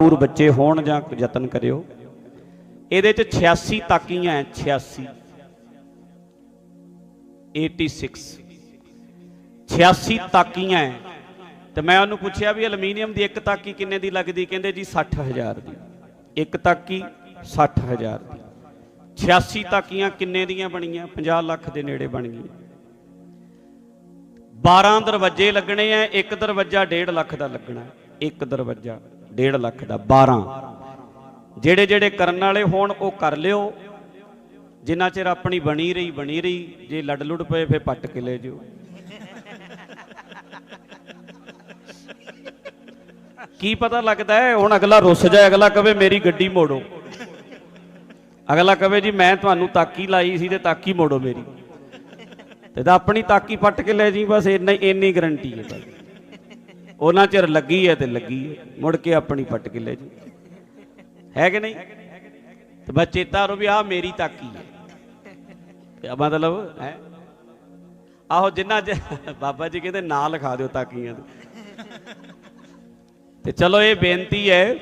ਪੂਰ ਬੱਚੇ ਹੋਣ ਜਾਂ ਯਤਨ ਕਰਿਓ। ਇਹਦੇ ਚ 86 ਤਾਕੀਆਂ ਹੈ 86 86 86 ਤਾਕੀਆਂ ਹੈ। ਤੇ ਮੈਂ ਉਹਨੂੰ ਪੁੱਛਿਆ ਵੀ ਐਲੂਮੀਨੀਅਮ ਦੀ ਇੱਕ ਤਾਕੀ ਕਿੰਨੇ ਦੀ ਲੱਗਦੀ? ਕਹਿੰਦੇ ਜੀ 60000 ਦੀ। ਇੱਕ ਤਾਕੀ 60000 ਦੀ। 86 ਤਾਕੀਆਂ ਕਿੰਨੇ ਦੀਆਂ ਬਣੀਆਂ? 50 ਲੱਖ ਦੇ ਨੇੜੇ ਬਣ ਗਈਆਂ। 12 ਦਰਵਾਜ਼ੇ ਲੱਗਣੇ ਆ ਇੱਕ ਦਰਵਾਜ਼ਾ 1.5 ਲੱਖ ਦਾ ਲੱਗਣਾ ਇੱਕ ਦਰਵਾਜ਼ਾ। 1.5 ਲੱਖ ਦਾ 12 ਜਿਹੜੇ ਜਿਹੜੇ ਕਰਨ ਵਾਲੇ ਹੋਣ, ਉਹ ਕਰ ਲਿਓ। ਜਿੰਨਾ ਚਿਰ ਆਪਣੀ ਬਣੀ ਰਹੀ ਬਣੀ ਰਹੀ। ਜੇ ਲੜ ਲੁੜ ਪਏ ਫੇ ਪੱਟ ਕੇ ਲੈ ਜਿਓ। ਕੀ ਪਤਾ ਲੱਗਦਾ ਹੈ, ਹੁਣ ਅਗਲਾ ਰੁੱਸ ਜਾਏ, ਅਗਲਾ ਕਵੇ, ਮੇਰੀ ਗੱਡੀ ਮੋੜੋ। ਅਗਲਾ ਕਵੇ, ਜੀ, ਮੈਂ ਤੁਹਾਨੂੰ ਤਾਕੀ ਲਾਈ ਸੀ ਤੇ ਤਾਕੀ ਮੋੜੋ ਮੇਰੀ। ਤੇ ਤਾਂ ਆਪਣੀ ਤਾਕੀ ਪੱਟ ਕੇ ਲੈ ਜੀ, ਬਸ ਇੰਨੀ ਇੰਨੀ ਗਰੰਟੀ ਹੈ ਬਸ ਉਹਨਾਂ ਚਿਰ ਲੱਗੀ ਹੈ ਤੇ ਲੱਗੀ ਹੈ। ਮੁੜ ਕੇ ਆਪਣੀ ਪੱਟ ਕੇ ਲੈ ਜੀ ਹੈ ਕਿ ਨਹੀਂ? ਤੇ ਬਸ ਚੇਤਾ ਰੋ ਵੀ ਆ ਮੇਰੀ ਤਾਕੀ ਹੈ। ਤੇ ਮਤਲਬ, ਹੈ? ਆਹੋ ਜਿੰਨਾ ਚ- ਬਾਬਾ ਜੀ ਕਹਿੰਦੇ ਨਾਂ ਲਿਖਾ ਦਿਓ ਤਾਕੀਆਂ ਦੇ। ਤੇ ਚਲੋ ਇਹ ਬੇਨਤੀ ਹੈ